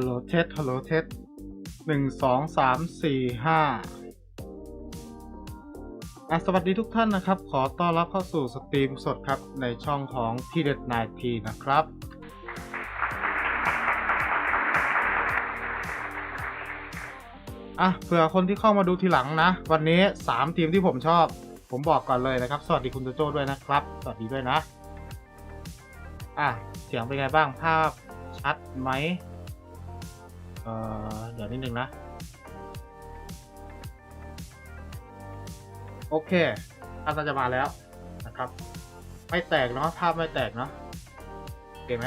ฮัลโหลเทสฮัลโหลเทสหนึ่งสองสามสี่ห้าอะสวัสดีทุกท่านนะครับ ขอต้อนรับเข้าสู่สตรีมสดครับ ในช่องของทีเด็ดนายทีนะครับ อะเผื่อคนที่เข้ามาดูทีหลังนะ วันนี้ 3 ทีมที่ผมชอบ ผมบอกก่อนเลยนะครับ สวัสดีคุณโจโจ้ด้วยนะครับ สวัสดีด้วยนะ อะ เสียงเป็นไงบ้างภาพชัดไหม เดี๋ยวนิดนึงนะ โอเคภาพน่าจะมาแล้วนะครับ ไม่แตกเนาะภาพไม่แตกเนาะโอเคไหม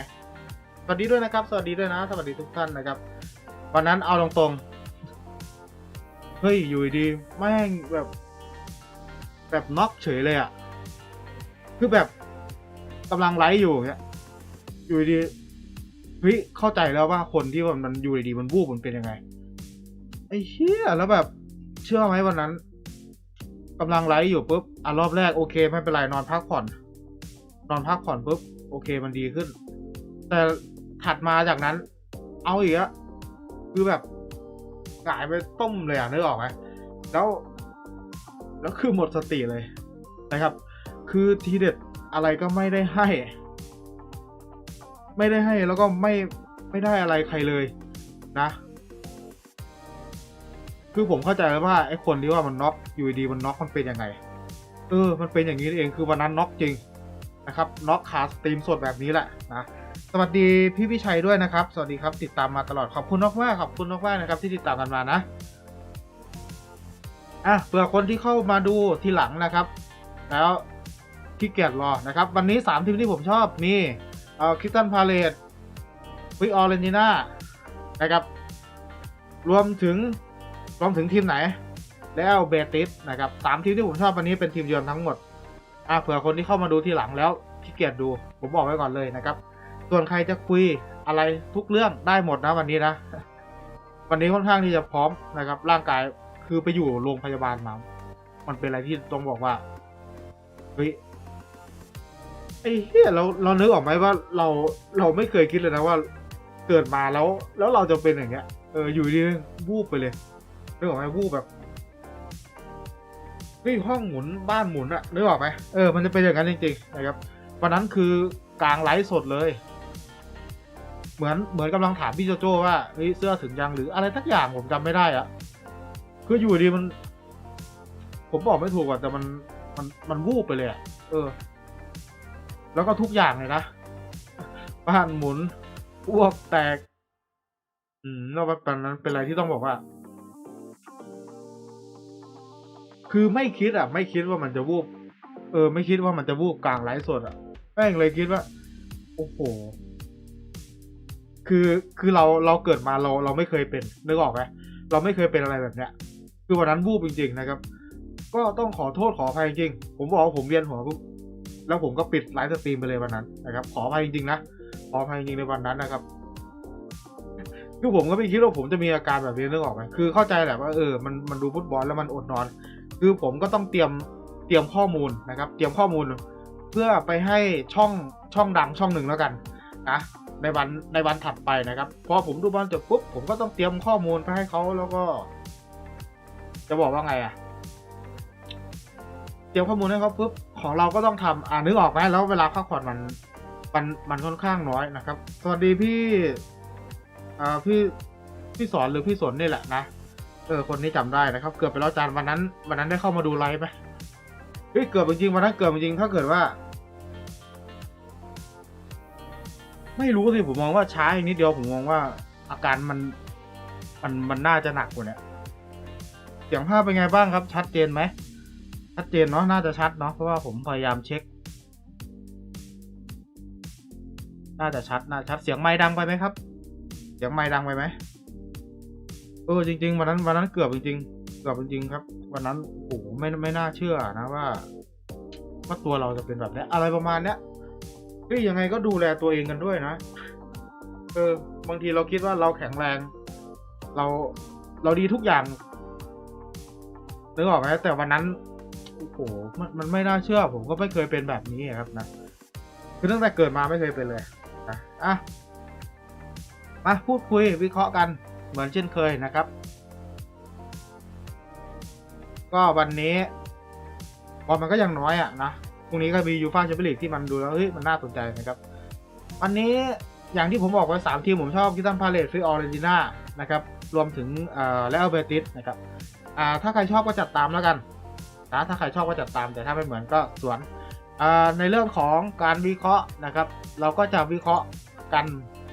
สวัสดีด้วยนะครับ สวัสดีด้วยนะ สวัสดีทุกท่านนะครับ วันนั้นเอาตรงๆ เฮ้ย อยู่ดีแม่งแบบ แบบน็อกเฉยเลยอะคือแบบกำลังไลฟ์อยู่เนี่ยอยู่ดี เฮ้ยเข้าใจแล้วว่าคนที่มันมันอยู่ดีๆมันวูบมันเป็นยังไงไอ้เชี่ยแล้วแบบเชื่อไหมวันนั้นกำลังไลฟ์อยู่ปุ๊บอะรอบแรกโอเค ไม่เป็นไรนอนพักผ่อน นอนพักผ่อนปุ๊บโอเคมันดีขึ้น แต่ถัดมาจากนั้น เอาอีกอะคือแบบหงายไปต้มเลยอะนึกออกไหมแล้ว แล้วคือหมดสติเลยนะครับ คือทีเด็ดอะไรก็ไม่ได้ให้ ไม่ได้ให้แล้วก็ไม่ไม่ได้อะไรใครเลยนะ คือผมเข้าใจแล้วว่าไอ้คนที่ว่ามันน็อกอยู่ดีมันน็อกมันเป็นยังไง เออ มันเป็นอย่างนี้เองคือวันนั้นน็อกจริงนะครับน็อกขาสตรีมสดแบบนี้แหละนะสวัสดีพี่พิชัยด้วยนะครับ สวัสดีครับติดตามมาตลอดขอบคุณมากๆขอบคุณมากๆนะครับ ที่ติดตามกันมานะอะเผื่อคนที่เข้ามาดูทีหลังนะครับ แล้วขี้เกียจรอนะครับ วันนี้ 3 ทีมที่ผมชอบมี เอ่อคิสตันพาเลตวิออเรนจิน่านะครับ รวมถึงรวมถึงทีมไหน แล้วเบติสนะครับสามทีมที่ผมชอบวันนี้เป็นทีมเยือนทั้งหมด อะเผื่อคนที่เข้ามาดูทีหลังแล้วขี้เกียจดู ผมบอกไว้ก่อนเลยนะครับ ส่วนใครจะคุยอะไรทุกเรื่องได้หมดนะวันนี้นะ วันนี้ค่อนข้างที่จะพร้อมนะครับ ร่างกายคือไปอยู่โรงพยาบาลมา มันเป็นอะไรที่ต้องบอกว่าเฮ้ย ไอ้เหี้ยเราเรานึกออกไหมว่าเราเราไม่เคยคิดเลยนะว่า เกิดมาแล้ว แล้วเราจะเป็นอย่างเงี้ยเอออยู่ดีวูบไปเลยนึกออกไหมวูบแบบเฮ้ยห้องหมุนบ้านหมุนอะนึกออกไหมเออมันจะเป็นอย่างนั้นจริงๆนะครับวันนั้นคือกลางไลฟ์สดเลย เหมือนเหมือนกำลังถามพี่โจโจ้ว่าเฮ้ยเสื้อถึงยังหรืออะไรสักอย่างผมจำไม่ได้อะคืออยู่ดีมัน ผมบอกไม่ถูกอะแต่มันมันมันวูบไปเลยอะเออ แล้วก็ทุกอย่างเลยนะบ้านหมุนอ้วกแตก อืมแล้วตอนนั้นเป็นอะไรที่ต้องบอกว่า คือไม่คิดอะ ไม่คิดว่ามันจะวูบเออ ไม่คิดว่ามันจะวูบกลางไลฟ์สดอะแม่งเลยคิดว่า โอ้โห คือคือเราเราเกิดมาเราเราไม่เคยเป็นนึกออกไหมเราไม่เคยเป็นอะไรแบบเนี้ย คือวันนั้นวูบจริง ๆ นะครับ ก็ต้องขอโทษขออภัยจริง ผมบอกว่าผมเวียนหัวปุ๊บ แล้วผมก็ปิดไลฟ์สตรีมไปเลยวันนั้นนะครับ ขออภัยจริงๆนะ ขออภัยจริงๆในวันนั้นนะครับคือผมก็ไม่คิดว่าผมจะมีอาการแบบนี้นึกออกไหมคือเข้าใจแหละว่าเออ มันมันดูฟุตบอลแล้วมันอดนอน คือผมก็ต้องเตรียมเตรียมข้อมูลนะครับ เตรียมข้อมูล เพื่อไปให้ช่องช่องดังช่องหนึ่งแล้วกันนะในวันในวันถัดไปนะครับ พอผมดูบอลจบปุ๊บผมก็ต้องเตรียมข้อมูลไปให้เขาแล้วก็ จะบอกว่าไงอะเตรียมข้อมูลให้เขาปุ๊บ ของเราก็ต้องทำอ่านึกออกไหมแล้วเวลาพักผ่อนมันมันมันค่อนข้างน้อยนะครับ สวัสดีพี่อ่าพี่พี่สอนหรือพี่สนนี่แหละนะเออคนนี้จำได้นะครับ เกือบไปแล้วจานวันนั้น วันนั้นได้เข้ามาดูไลฟ์ไหมเฮ้ยเกือบจริงวันนั้นเกือบจริงถ้าเกิดว่า ไม่รู้สิผมมองว่าช้าอีกนิดเดียวผมมองว่า อาการมันมันมันน่าจะหนักกว่านี้เสียงภาพเป็นไงบ้างครับ ชัดเจนไหม ชัดเจนเนาะน่าจะชัดเนาะเพราะว่าผมพยายามเช็ค น่าจะชัดน่าชัดเสียงไม้ดังไปไหมครับ เสียงไม้ดังไปไหมเออจริง ๆ วันนั้นวันนั้นเกือบจริงๆเกือบจริงๆครับ วันนั้นโอ้โหไม่ไม่น่าเชื่อนะว่าว่าตัวเราจะเป็นแบบนี้อะไรประมาณเนี้ยเฮ้ยยังไงก็ดูแลตัวเองกันด้วยนะเออบางทีเราคิดว่าเราแข็งแรง เราเราดีทุกอย่างนึกออกไหมแต่วันนั้น โอ้โหมันมันไม่น่าเชื่อ ผมก็ไม่เคยเป็นแบบนี้ครับนะ คือตั้งแต่เกิดมาไม่เคยเป็นเลยนะอะมาพูดคุยวิเคราะห์กันเหมือนเช่นเคยนะครับ ก็วันนี้บอลมันก็ยังน้อยอะนะพรุ่งนี้ก็มียูฟ่าแชมเปี้ยนลีกที่มันดูแล้วเฮ้ยมันน่าสนใจนะครับ วันนี้อย่างที่ผมบอกไว้สามทีมผมชอบกิตันพาเลตฟิออเรนติน่านะครับ รวมถึงเอ่อและอัลเบติสนะครับอ่าถ้าใครชอบก็จัดตามแล้วกัน นะถ้าใครชอบก็จัดตามแต่ถ้าไม่เหมือนก็สวนในเรื่องของการวิเคราะห์นะครับ เราก็จะวิเคราะห์กัน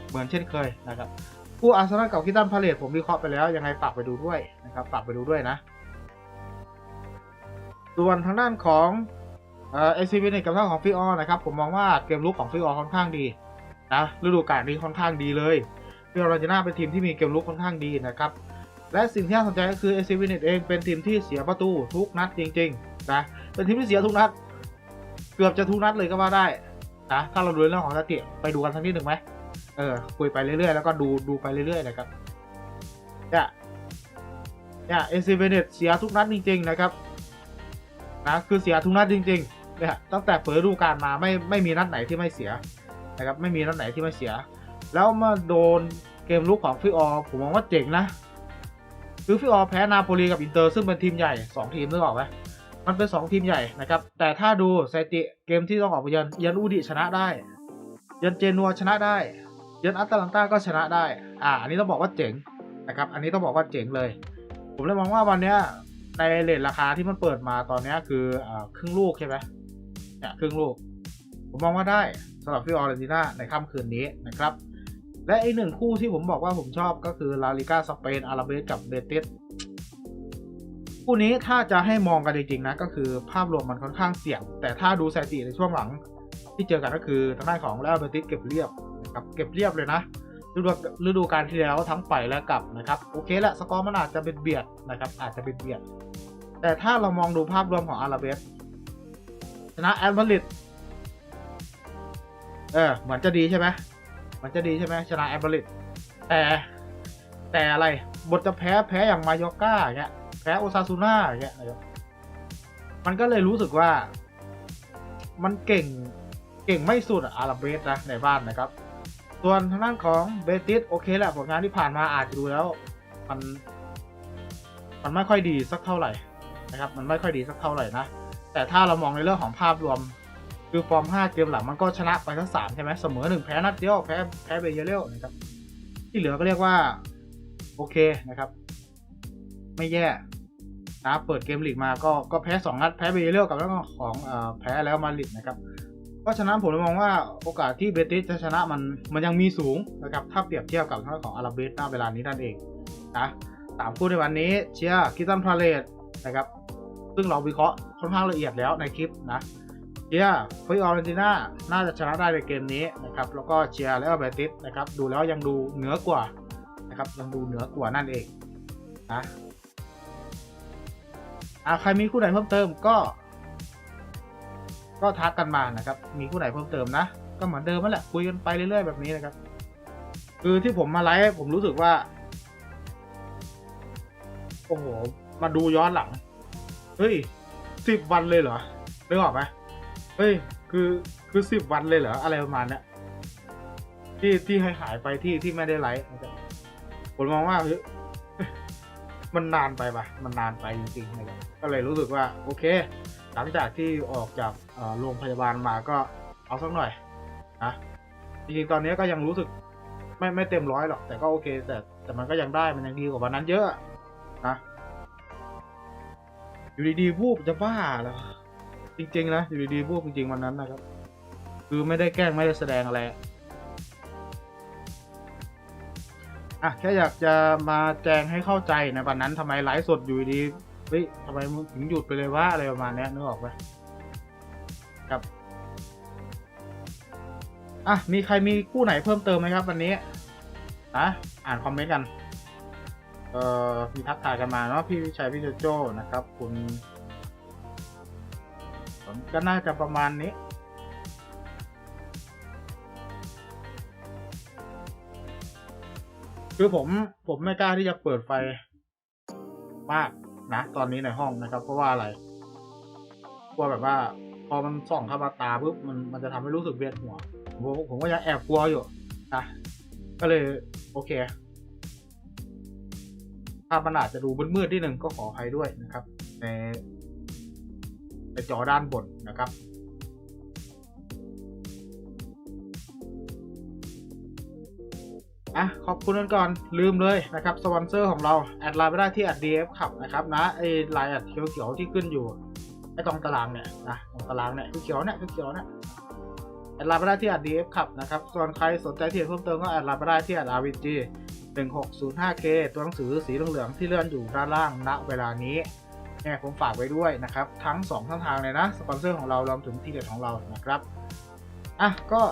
เหมือนเช่นเคยนะครับผู้อาร์เซนอลกับกิตันพาเลตผมวิเคราะห์ไปแล้วยังไงฝากไปดูด้วยนะครับฝากไปดูด้วยนะ ส่วนทางด้านของเอซีวินกับทางของฟิออนะครับผมมองว่าเกมลุกของฟิออค่อนข้างดีนะฤดูกาลนี้ค่อนข้างดีเลยฟิออร์เรนติน่าเป็นทีมที่มีเกมลุกค่อนข้างดีนะครับ และสิ่งที่น่าสนใจก็คือเอซีวินเองเป็นทีมที่เสียประตูทุกนัดจริงๆนะเป็นทีมที่เสียทุกนัด เกือบจะทุกนัดเลยก็ว่าได้นะถ้าเราดูเรื่องของสถิติไปดูกันสักนิดหนึ่งไหมเออคุยไปเรื่อยๆแล้วก็ดูดูไปเรื่อยๆนะครับเนี่ยเนี่ยเอซีวินเสียทุกนัดจริง ๆ นะครับนะคือเสียทุกนัดจริงๆเนี่ยตั้งแต่เปิดฤดูกาลมาไม่ไม่มีนัดไหนที่ไม่เสียนะครับไม่มีนัดไหนที่ไม่เสีย แล้วมาโดนเกมลุกของฟิออผมมองว่าเจ๋งนะ คือฟิออร์แพ้นาโปลีกับอินเตอร์ซึ่งเป็นทีมใหญ่ 2 ทีมนึกออกไหมมันเป็น 2 ทีมใหญ่นะครับ แต่ถ้าดูสถิติเกมที่ต้องออกไปเยือนเยือนอูดิชนะได้เยือนเจนัวชนะได้เยือนอัตแลนตาก็ชนะได้ อ่า อันนี้ต้องบอกว่าเจ๋งนะครับ อันนี้ต้องบอกว่าเจ๋งเลย ผมเลยมองว่าวันเนี้ยในเลทราคาที่มันเปิดมาตอนนี้คืออครึ่งลูกใช่ไหมเนี่ยครึ่งลูก ผมมองว่าได้สำหรับฟิออเรนติน่าในค่ำคืนนี้นะครับ และอีกหนึ่งคู่ที่ผมบอกว่าผมชอบก็คือลาลิกาสเปนอาราเบสกับเบติสคู่นี้ถ้าจะให้มองกันจริงๆนะก็คือภาพรวมมันค่อนข้างเสี่ยง แต่ถ้าดูสถิติในช่วงหลังที่เจอกันก็คือทางด้านของแล้วเบติสเก็บเรียบนะครับเก็บเรียบเลยนะฤดูฤดูกาลที่แล้วทั้งไปและกลับนะครับโอเคแหละสกอร์มันอาจจะเป็นเบียดนะครับอาจจะเป็นเบียด แต่ถ้าเรามองดูภาพรวมของอาราเบสชนะแอตมาริดเออเหมือนจะดีใช่ไหม มันจะดีใช่ไหมชนะแอตมาดริดแต่แต่อะไรบทจะแพ้แพ้อย่างมายอก้าอย่างเงี้ยแพ้โอซาซูน่าอย่างเงี้ยนะครับมันก็เลยรู้สึกว่า มันเก่งเก่งไม่สุดอะอาราเบสนะในบ้านนะครับ ส่วนทางด้านของเบติสโอเคแหละผลงานที่ผ่านมาอาจจะดูแล้ว มันมันไม่ค่อยดีสักเท่าไหร่นะครับ มันไม่ค่อยดีสักเท่าไหร่นะแต่ถ้าเรามองในเรื่องของภาพรวม คือฟอร์ม 5 เกมหลังมันก็ชนะไปทั้ง3ใช่ไหมเสมอหนึ่งแพ้นัดเดียวแพ้แพ้เบเยเรลนะครับ ที่เหลือก็เรียกว่า โอเคนะครับ ไม่แย่นะเปิดเกมลีกมาก็ก็แพ้ 2 นัด แพ้เบเยเรลกับแล้วก็ของเอ่อแพ้แล้วมาดริดนะครับ เพราะฉะนั้นผมมองว่าโอกาสที่เบติสจะชนะมันมันยังมีสูงนะครับถ้าเปรียบเทียบกับทางของอาราเบสณเวลานี้นั่นเองนะสามคู่ในวันนี้เชียร์คิตันพาเลตนะครับ ซึ่งเราวิเคราะห์ค่อนข้างละเอียดแล้วในคลิปนะ เชียร์ฟิออเรนติน่าน่าจะชนะได้ในเกมนี้นะครับ แล้วก็เชียร์แล้วเบติสนะครับ ดูแล้วยังดูเหนือกว่านะครับยังดูเหนือกว่านั่นเองนะอาใครมีคู่ไหนเพิ่มเติมก็ ก็ทักกันมานะครับ มีผู้ไหนเพิ่มเติมนะ ก็เหมือนเดิมนั่นแหละ คุยกันไปเรื่อยๆแบบนี้นะครับ คือที่ผมมาไลฟ์ผมรู้สึกว่า โอ้โห มาดูย้อนหลัง เฮ้ยสิบวันเลยเหรอนึกออกไหม เฮ้ย คือคือสิบวันเลยเหรอ อะไรประมาณเนี้ยที่ที่ให้หายไปที่ที่ไม่ได้ไลฟ์นะครับผมมองว่าเฮ้ยมันนานไปปะมันนานไปจริงๆนะครับก็เลยรู้สึกว่า โอเค หลังจากที่ออกจากเอ่อโรงพยาบาลมาก็เอาสักหน่อยนะจริงๆตอนนี้ก็ยังรู้สึกไม่ไม่เต็มร้อยหรอก แต่ก็โอเค แต่แต่มันก็ยังได้มันยังดีกว่าวันนั้นเยอะนะอยู่ดีๆวูบจะบ้าแล้ว จริงๆนะอยู่ดีๆวูบจริงๆวันนั้นนะครับ คือไม่ได้แกล้งไม่ได้แสดงอะไรอะแค่อยากจะมาแจ้งให้เข้าใจในวันนั้นทำไมไลฟ์สดอยู่ดีเฮ้ยทำไมมึงถึงหยุดไปเลยว่าอะไรประมาณนี้นึกออกไหมครับอะมีใครมีคู่ไหนเพิ่มเติมไหมครับ วันนี้นะอ่านคอมเมนต์กัน เอ่อมีทักทายกันมาเนาะพี่วิชัยพี่โจโจ้นะครับ คุณ ก็น่าจะประมาณนี้ คือผมผมไม่กล้าที่จะเปิดไฟมากนะ ตอนนี้ในห้องนะครับ เพราะว่าอะไรกลัวแบบว่า พอมันส่องเข้ามาตาปุ๊บมันมันจะทำให้รู้สึกเวียนหัว ผมผมก็ยังแอบกลัวอยู่นะก็เลยโอเคภาพมันอาจจะดูมืดๆนิดนึงก็ขออภัยด้วยนะครับใน ในจอด้านบนนะครับอะขอบคุณกันก่อนลืมเลยนะครับสปอนเซอร์ของเรา แอดไลน์ไปได้ที่แอด DF ขับนะครับนะไอ้ไลน์แอดเขียวๆที่ขึ้นอยู่ไอ้ตรงตารางเนี่ยนะตรงตารางเนี่ยเขียวเนี่ยเขียวเนี่ยแอดไลน์ไปได้ที่แอด DF ขับนะครับ ส่วนใครสนใจที่จะเพิ่มเติมก็แอดไลน์ไปได้ที่แอด RVG 1605K ตัวหนังสือสีเหลืองๆที่เลื่อนอยู่ด้านล่างณเวลานี้ เนี่ยผมฝากไว้ด้วยนะครับ ทั้ง 2 ช่องทางเลยนะ สปอนเซอร์ของเรารวมถึงทีเด็ดของเรานะครับอะก็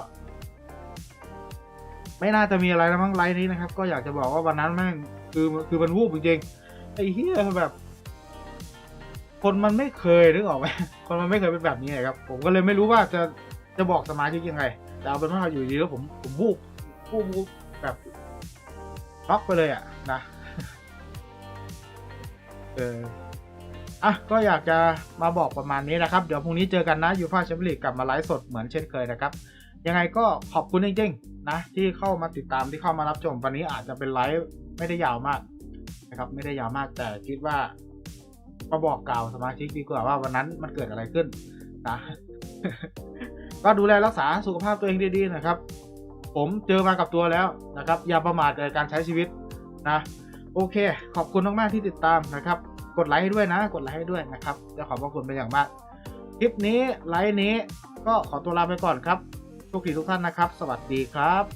ไม่น่าจะมีอะไรแล้วมั้งไลน์นี้นะครับ ก็อยากจะบอกว่าวันนั้นแม่งคือคือมันวูบจริงๆไอ้เฮียแบบ คนมันไม่เคยนึกออกไหมคนมันไม่เคยเป็นแบบนี้นะครับ ผมก็เลยไม่รู้ว่าจะจะบอกสมาชิกยังไงแต่เอาเป็นว่าอยู่ดีแล้วผมผมวูบวูบวูบแบบช็อกไปเลยอะนะ เออ อะก็อยากจะมาบอกประมาณนี้นะครับ เดี๋ยวพรุ่งนี้เจอกันนะยูฟาแชมเปี้ยนลีกกลับมาไลฟ์สดเหมือนเช่นเคยนะครับ ยังไงก็ขอบคุณจริงๆนะที่เข้ามาติดตามที่เข้ามารับชมวันนี้อาจจะเป็นไลฟ์ไม่ได้ยาวมากนะครับ ไม่ได้ยาวมากแต่คิดว่ามาบอกกล่าวสมาชิกดีกว่าว่าวันนั้นมันเกิดอะไรขึ้นนะก็ดูแลรักษาสุขภาพตัวเองดีๆนะครับ ผมเจอมากับตัวแล้วนะครับ อย่าประมาทในการใช้ชีวิตนะ โอเค ขอบคุณมากๆที่ติดตามนะครับ กดไลค์ให้ด้วยนะ กดไลค์ให้ด้วยนะครับ จะขอบพระคุณเป็นอย่างมาก คลิปนี้ไลค์นี้ก็ขอตัวลาไปก่อนครับทุกทีทุกท่านนะครับ สวัสดีครับ